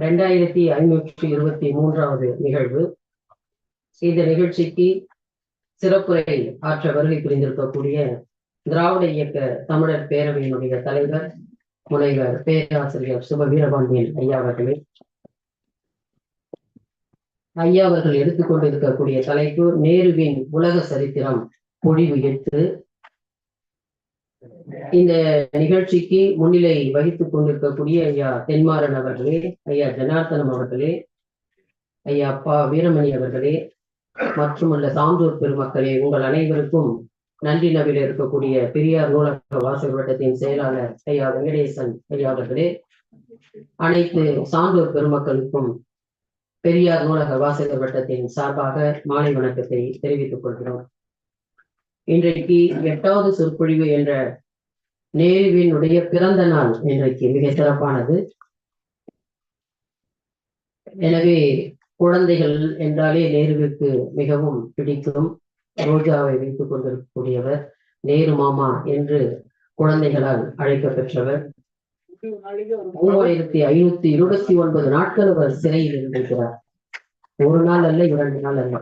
இரண்டாயிரத்தி ஐநூற்றி இருபத்தி மூன்றாவது நிகழ்வு. இந்த நிகழ்ச்சிக்கு சிறப்புரை ஆற்ற வருகை புரிந்திருக்கக்கூடிய திராவிட இயக்க தமிழர் பேரவையினுடைய தலைவர் முனைவர் பேராசிரியர் சுப வீரபாண்டியன் ஐயா அவர்களே. ஐயா அவர்கள் எடுத்துக்கொண்டிருக்கக்கூடிய தலைப்பு நேருவின் உலக சரித்திரம் பொழிவு எட்டு. இந்த நிகழ்ச்சிக்கு முன்னிலை வகித்துக் கொண்டிருக்கக்கூடிய ஐயா தென்மாறன் அவர்களே ஐயா ஜனார்த்தனம் அவர்களே ஐயா அப்பா வீரமணி அவர்களே மற்றும் அந்த சான்றோர் பெருமக்களே உங்கள் அனைவருக்கும் நன்றி நவில இருக்கக்கூடிய பெரியார் நூலக வாசல் வட்டத்தின் செயலாளர் ஐயா வெங்கடேசன் ஐயா அவர்களே அனைத்து சான்றோர் பெருமக்களுக்கும் பெரியார் நூலக வாசகர் வட்டத்தின் சார்பாக மாலை வணக்கத்தை தெரிவித்துக் கொள்கிறோம். இன்றைக்கு எட்டாவது சொற்பொழிவு என்ற நேருவினுடைய பிறந்த நாள் இன்றைக்கு மிக சிறப்பானது. எனவே குழந்தைகள் என்றாலே நேருவுக்கு மிகவும் பிடிக்கும். ரோஜாவை வைத்துக் கொண்டிருக்கக்கூடியவர் நேரு மாமா என்று குழந்தைகளால் அழைக்கப்பெற்றவர் மூவாயிரத்தி ஐநூத்தி இருபத்தி ஒன்பது நாட்கள் அவர் சிறையில் இருந்திருக்கிறார். ஒரு நாள் அல்ல இரண்டு நாள் அல்ல.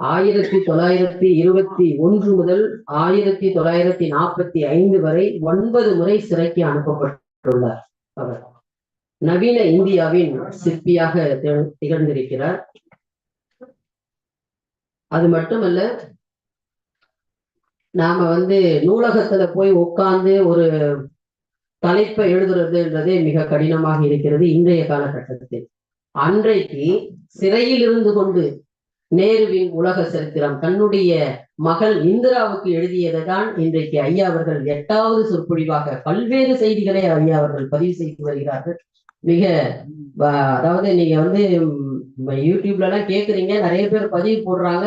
ஆயிரத்தி தொள்ளாயிரத்தி இருபத்தி ஒன்று முதல் ஆயிரத்தி தொள்ளாயிரத்தி நாற்பத்தி ஐந்து வரை ஒன்பது முறை சிறைக்கு அனுப்பப்பட்டுள்ளார் அவர். நவீன இந்தியாவின் சிற்பியாக திகழ்ந்திருக்கிறார். அது மட்டுமல்ல நாம வந்து நூலகத்துல போய் உட்கார்ந்து ஒரு தலைப்பை எழுதுறதுன்றதே மிக கடினமாக இருக்கிறது இன்றைய காலகட்டத்தில். அன்றைக்கு சிறையில் இருந்து கொண்டு நேருவின் உலக சரித்திரம். தன்னுடைய மகள் இந்திராவுக்கு எழுதியதை தான் இன்றைக்கு ஐயா அவர்கள் எட்டாவது சொற்பொழிவாக பல்வேறு செய்திகளை ஐயா அவர்கள் பதிவு செய்து வருகிறார்கள். மிக அதாவது நீங்க வந்து யூடியூப்ல எல்லாம் கேக்குறீங்க நிறைய பேர் பதிவு போடுறாங்க.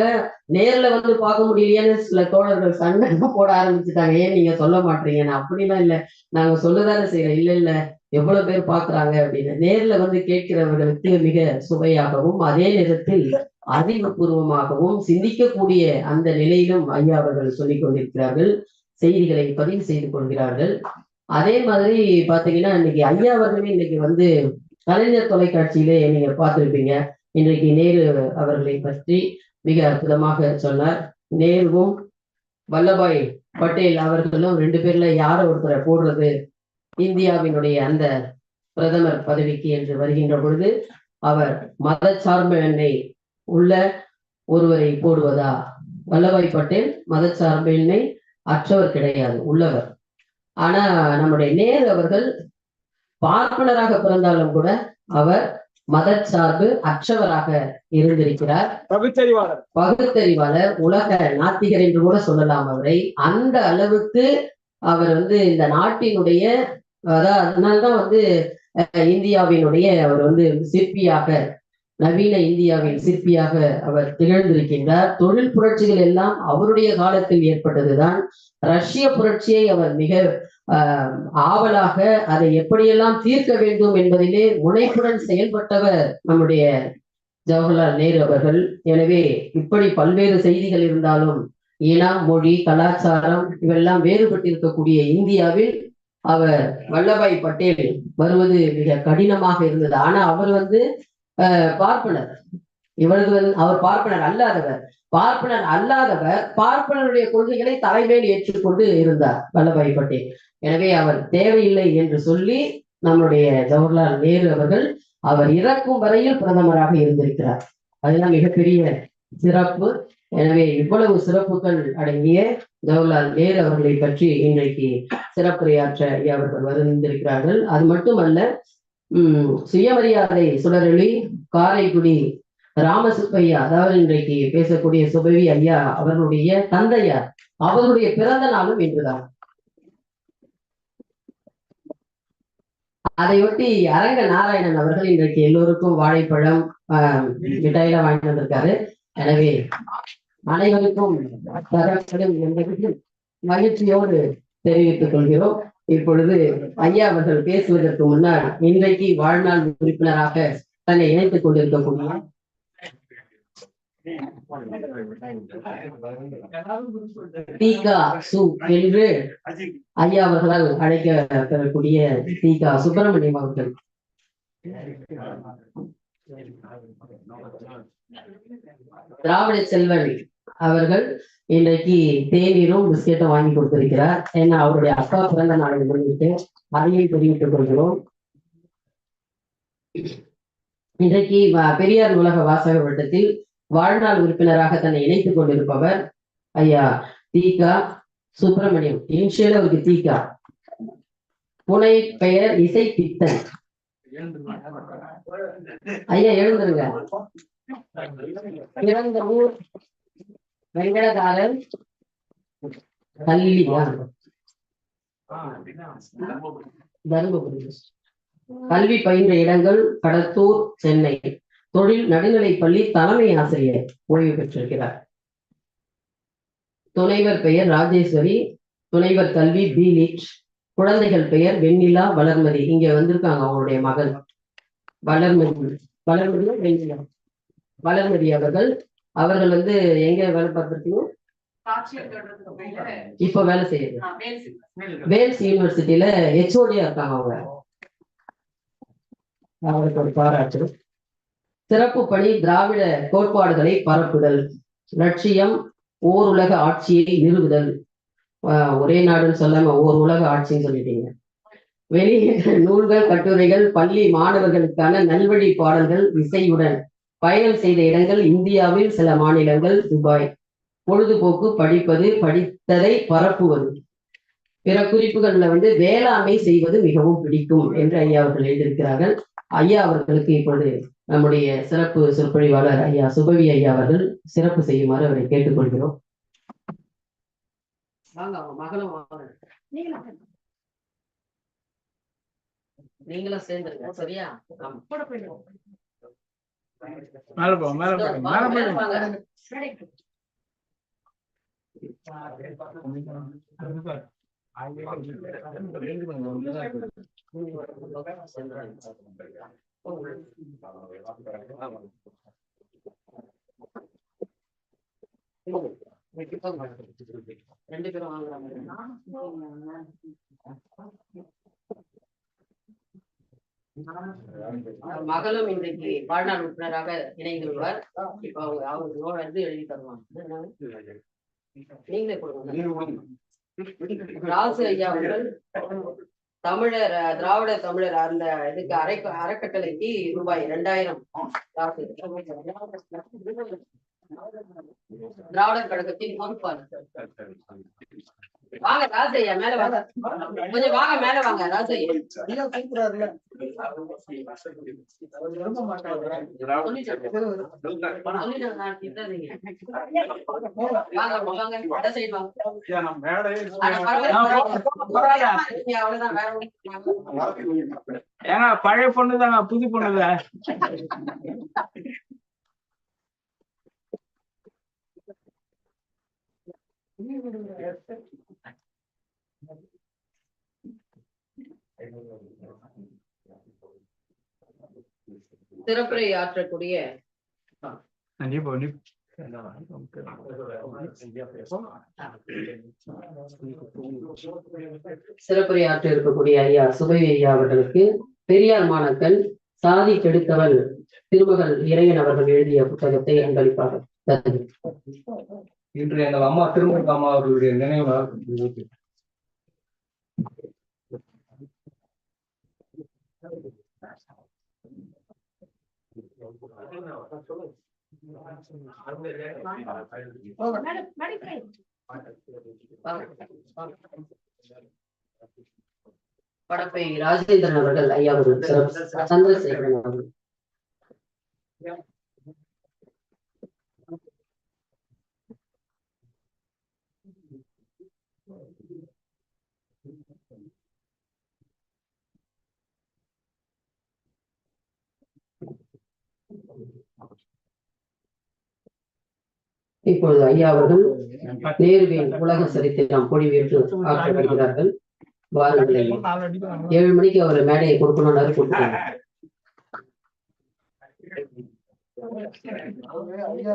நேர்ல வந்து பார்க்க முடியலையான்னு சில தோழர்கள் சண்டை போட ஆரம்பிச்சுட்டாங்க. ஏன் நீங்க சொல்ல மாட்டீங்கன்னு? அப்படிலாம் இல்ல. நாங்க சொல்லதானே செய்யறோம் இல்ல இல்ல எவ்வளவு பேர் பாக்குறாங்க அப்படின்னு. நேர்ல வந்து கேட்கிறவர்களுக்கு மிக சுவையாகவும் அதே நேரத்தில் அறிவுபூர்வமாகவும் சிந்திக்கக்கூடிய அந்த நிலையிலும் ஐயா அவர்கள் சொல்லிக் கொண்டிருக்கிறார்கள் செய்திகளை பதிவு செய்து கொள்கிறார்கள். அதே மாதிரி பாத்தீங்கன்னா இன்னைக்கு ஐயா அவர்களே இன்னைக்கு வந்து கலைஞர் தொலைக்காட்சியிலே நீங்க பார்த்திருப்பீங்க. இன்றைக்கு நேரு அவர்களை பற்றி மிக அற்புதமாக சொன்னார். நேருவும் வல்லபாய் பட்டேல் அவர்களும் ரெண்டு பேர்ல யார ஒருத்தரை போடுறது இந்தியாவினுடைய அந்த பிரதமர் பதவிக்கு என்று வருகின்ற பொழுது அவர் மத மதச்சார்பின்மை உள்ள ஒருவரை போடுவதா? வல்லபாய் பட்டேல் மதச்சார்பின்மை அற்றவர் கிடையாது உள்ளவர். ஆனா நம்முடைய நேரு அவர்கள் பார்ப்பனராக பிறந்தாலும் கூட அவர் மதச்சார்பு அற்றவராக இருந்திருக்கிறார். பகுத்தறிவாளர். பகுத்தறிவாளர் உலக நாத்திகர் என்று கூட சொல்லலாம் அவரை. அந்த அளவுக்கு அவர் வந்து இந்த நாட்டினுடைய அதான் அதனால்தான் வந்து இந்தியாவினுடைய அவர் வந்து சிற்பியாக நவீன இந்தியாவின் சிற்பியாக அவர் திகழ்ந்திருக்கின்றார். தொழில் புரட்சிகள் எல்லாம் அவருடைய காலத்தில் ஏற்பட்டதுதான். ரஷ்ய புரட்சியை அவர் மிக ஆவலாக அதை எப்படியெல்லாம் தீர்க்க வேண்டும் என்பதிலே முனைப்புடன் செயல்பட்டவர் நம்முடைய ஜவஹர்லால் நேரு அவர்கள். எனவே இப்படி பல்வேறு செய்திகள் இருந்தாலும் இனம் மொழி கலாச்சாரம் இவெல்லாம் வேறுபட்டிருக்கக்கூடிய இந்தியாவில் அவர் வல்லபாய் பட்டேல் வருவது மிக கடினமாக இருந்தது. ஆனா அவர் வந்து பார்ப்பனர். இவரது வந்து அவர் பார்ப்பனர் அல்லாதவர். பார்ப்பனர் அல்லாதவர் பார்ப்பனருடைய கொள்கைகளை தலைமையில் ஏற்றுக்கொண்டு இருந்தார் வல்லபாய் பட்டேல். எனவே அவர் தேவையில்லை என்று சொல்லி நம்முடைய ஜவஹர்லால் நேரு அவர்கள் அவர் இறக்கும் வரையில் பிரதமராக இருந்திருக்கிறார். அதெல்லாம் மிகப்பெரிய சிறப்பு. எனவே இவ்வளவு சிறப்புகள் அடங்கிய ஜவஹர்லால் நேரு அவர்களை பற்றி இன்றைக்கு சிறப்புரையாற்ற அவர்கள் வந்திருக்கிறார்கள். அது மட்டுமல்ல உம் சுயமரியாதை சுடரொளி காரைக்குடி ராமசுப்பையா அதாவது இன்றைக்கு பேசக்கூடிய சுபவி ஐயா அவர்களுடைய தந்தையார். அவர்களுடைய பிறந்த நாளும் இன்றுதான். அதையொட்டி அரங்க நாராயணன் அவர்கள் இன்றைக்கு எல்லோருக்கும் வாழைப்பழம் மிட்டாயில வாங்கி வாங்கிட்டு வந்திருக்காரு. எனவே அனைவருக்கும் மகிழ்ச்சியோடு தெரிவித்துக் கொள்கிறோம். இப்பொழுது ஐயா அவர்கள் பேசுவதற்கு முன்னால் இன்றைக்கு வாழ்நாள் உறுப்பினராக தன்னை இணைத்துக் கொண்டிருக்கக்கூடிய தீகா சு என்று ஐயா அவர்களால் அழைக்கப்பெறக்கூடிய தீகா சுப்பிரமணியம் அவர்கள். திராவிட செல்வன் அவர்கள் இன்றைக்கு தேநீரும் பிஸ்கெட்டும் வாங்கி கொடுத்திருக்கிறார். ஏன்னா அவருடைய அப்பா பிறந்த நாளை முன்னிட்டு அதையும் தெரிவித்துக் கொள்கிறோம். இன்றைக்கு பெரியார் உலக வாசக வட்டத்தில் வாழ்நாள் உறுப்பினராக தன்னை இணைத்துக் கொண்டிருப்பவர் ஐயா தீகா சுப்பிரமணியம். இன்ஷியல் அவருக்கு தீகா. புனை பெயர் இசை பித்தன். ஐயா எழுந்துருங்க. பிறந்த ஊர் வெங்கடகாரன் கல்வியா தருமபுரி. கல்வி பயின்ற இடங்கள் கடத்தூர் சென்னை. தொழில் நடுநிலைப் பள்ளி தலைமை ஆசிரியர் ஓய்வு பெற்றிருக்கிறார். துணைவர் பெயர் ராஜேஸ்வரி துணைவர் கல்வி பி. லிட் குழந்தைகள் பெயர் வெண்ணிலா வளர்மதி. இங்க வந்திருக்காங்க அவங்களுடைய மகள். வளர்மதி. வளர்மதியா வெண்ணிலா. வளர்மதி அவர்கள் அவர்கள் வந்து எங்க வேலை பார்த்திருக்கீங்க? இப்ப வேலை செய்யுது. வேல்ஸ் யூனிவர்சிட்டியில ஹெச்ஓடியா இருக்காங்க அவங்க. அவருக்கு ஒரு பாராட்டு. சிறப்பு பணி திராவிட கோட்பாடுகளை பரப்புதல். லட்சியம் ஓர் உலக ஆட்சியை நிறுவுதல். ஆஹ் ஒரே நாடுன்னு சொல்லாம ஓர் உலக ஆட்சின்னு சொல்லிட்டீங்க. வெளியிட்ட நூல்கள் கட்டுரைகள் பள்ளி மாணவர்களுக்கான நல்வழி பாடல்கள் இசையுடன். பயணம் செய்த இடங்கள் இந்தியாவில் சில மாநிலங்கள் துபாய். பொழுதுபோக்கு படிப்பது படித்ததை பரப்புவது. பிற குறிப்புகள்ல வந்து வேளாண்மை செய்வது மிகவும் பிடிக்கும் என்று ஐயா அவர்கள் எழுதியிருக்கிறார்கள். ஐயா அவர்களுக்கு இப்பொழுது நம்முடைய சிறப்பு சொற்பொழிவாளர் ஐயா சுபவி ஐயா அவர்கள் சிறப்பு செய்யுமாறு அவரை கேட்டுக்கொள்கிறோம். வாங்க அவங்க மகளும் நீங்களும் சேர்ந்துருங்க சரியா? ஆமா. மேல போ மேல வாங்க, மேல போய் வாங்க. ரெண்டு பேரும் வாங்குறாங்க மகளும் இன்றைக்கு வாழ்நாள் உறுப்பினராக இணைந்துள்ளார் இப்ப அவங்க அவங்க நோய் வந்து எழுதி தருவாங்க. நீங்களே கொடுங்க. ராசு ஐயா அவர்கள் தமிழர் திராவிட தமிழர் அந்த இதுக்கு அரை அறக்கட்டளைக்கு ரூபாய் இரண்டாயிரம் ராசு திராவிடர் கழகத்தின் பொறுப்பாளர். வாங்க ராசு ஐயா மேல வாங்க. கொஞ்சம் வாங்க மேல வாங்க ராசு ஐயா சொல்லிட்டு நான் திட்டாதீங்க. வாங்க வாங்க. அந்த side வாங்க. அட, பரவாயில்ல. நீங்க அவ்வளவுதான் வேற ஒண்ணும் ஏங்க பழைய பொண்ணு தாங்க புது பொண்ணு சிறப்புரை ஆற்றக்கூடிய நீ போ நீ சிறப்புரை ஆற்ற இருக்கக்கூடிய ஐயா சுபவி ஐயா அவர்களுக்கு பெரியார் மாணக்கன் சாதி கெடுத்தவன் திருமகள் இறையன் அவர்கள் எழுதிய புத்தகத்தை அன்பளிப்பாக. இன்று எங்கள் அம்மா திருமண அம்மா அவர்களுடைய நினைவு நாள். வாங்க, வாங்க. படப்பை ராஜேந்திரன் அவர்கள் ஐயா அவர்கள் சந்திரசேகரன் அவர்கள். இப்பொழுது ஐயா அவர்கள் நேருவின் உலக சரித்திரம் பொழிவேற்று ஆற்ற வருகிறார்கள் வாருங்கள் ஏழு மணிக்கு அவர் மேடையை கொடுக்கணும்னாரு கொடுத்துருக்காங்க ஐயா.